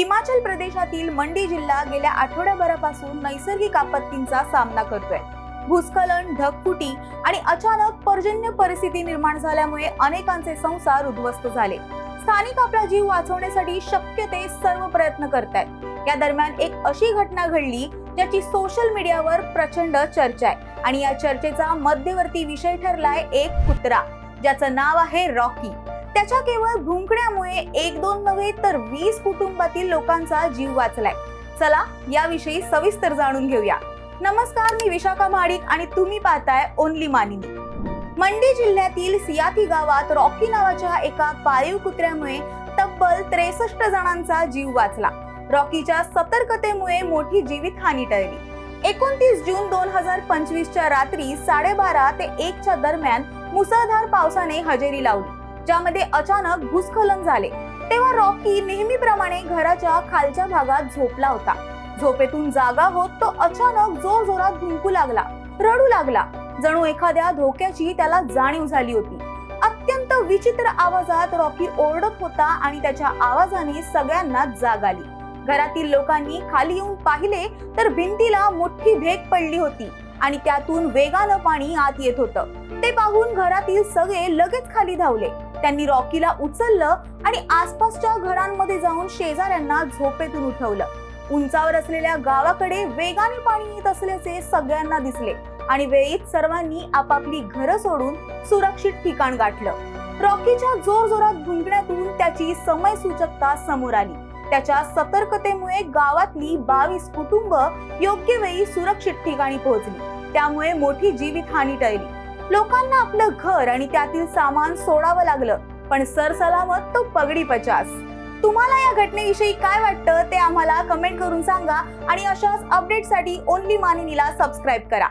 हिमाचल प्रदेशातील मंडी जिल्हा गेल्या आठवड्याभरापासून नैसर्गिक आपत्तींचा सामना करतोय. भूस्खलन ढगफुटी आणि अचानक पर्जन्य परिस्थिती निर्माण झाल्यामुळे अनेकांचे संसार उद्ध्वस्त झाले. स्थानिक आपला जीव वाचवण्यासाठी शक्य ते सर्व प्रयत्न करतायत. या दरम्यान एक अशी घटना घडली ज्याची सोशल मीडियावर प्रचंड चर्चा आहे आणि या चर्चेचा मध्यवर्ती विषय ठरलाय एक कुत्रा ज्याचं नाव आहे रॉकी. त्याच्या केवळ भुंकण्यामुळे एक दोन नव्हे तर वीस कुटुंबातील लोकांचा जीव वाचलाय. चला याविषयी सविस्तर जाणून घेऊया. नमस्कार मी विशाखा महाडिक आणि तुम्ही पाहताय ओनली मानिनी. मंडी जिल्ह्यातील सियाती गावात रॉकी नावाच्या एका पाळीव कुत्र्यामुळे तब्बल त्रेसष्ट जणांचा जीव वाचला. रॉकीच्या सतर्कतेमुळे मोठी जीवितहानी टळली. एकोणतीस जून दोन हजार पंचवीसच्या रात्री साडेबारा ते एकच्या दरम्यान मुसळधार पावसाने हजेरी लावली. ज्यामध्ये अचानक भूस्खलन झाले. तेव्हा रॉकी नेहमीप्रमाणे घराच्या खालच्या भागात झोपला होता. झोपेतून जागा होत तो अचानक जोर जोरात भुंकू लागला रडू लागला. जणू एखाद्या धोक्याची त्याला जाणीव झाली होती. अत्यंत विचित्र आवाजात रॉकी ओरडत होता आणि त्याच्या आवाजाने सगळ्यांना जाग आली. घरातील लोकांनी खाली येऊन पाहिले तर भिंतीला मोठी भेग पडली होती. आणि त्यातून वेगानं पाणी आत येत होतं. ते पाहून घरातील सगळे लगेच खाली धावले. त्यांनी रॉकीला उचललं आणि आसपासच्या घरांमध्ये जाऊन शेजाऱ्यांना झोपेतून उठवलं. उंचावर असलेल्या गावाकडे वेगाने पाणी येत असल्याचे सगळ्यांना दिसले आणि वेळीत सर्वांनी आपापली घरं सोडून सुरक्षित ठिकाण गाठलं. रॉकीच्या जोर जोरात त्याची समय सूचकता समोर आली. त्याच्या सतर्कतेमुळे गावातली बावीस कुटुंब योग्य वेळी सुरक्षित ठिकाणी पोहोचली. त्यामुळे मोठी जीवितहानी टळली. लोकांना आपलं घर आणि त्यातील सामान सोडावं लागलं पण सरसलामत तो पगडी पचास. तुम्हाला या घटनेविषयी काय वाटतं ते आम्हाला कमेंट करून सांगा आणि अशाच अपडेटसाठी ओनली मानिनीला सबस्क्राईब करा.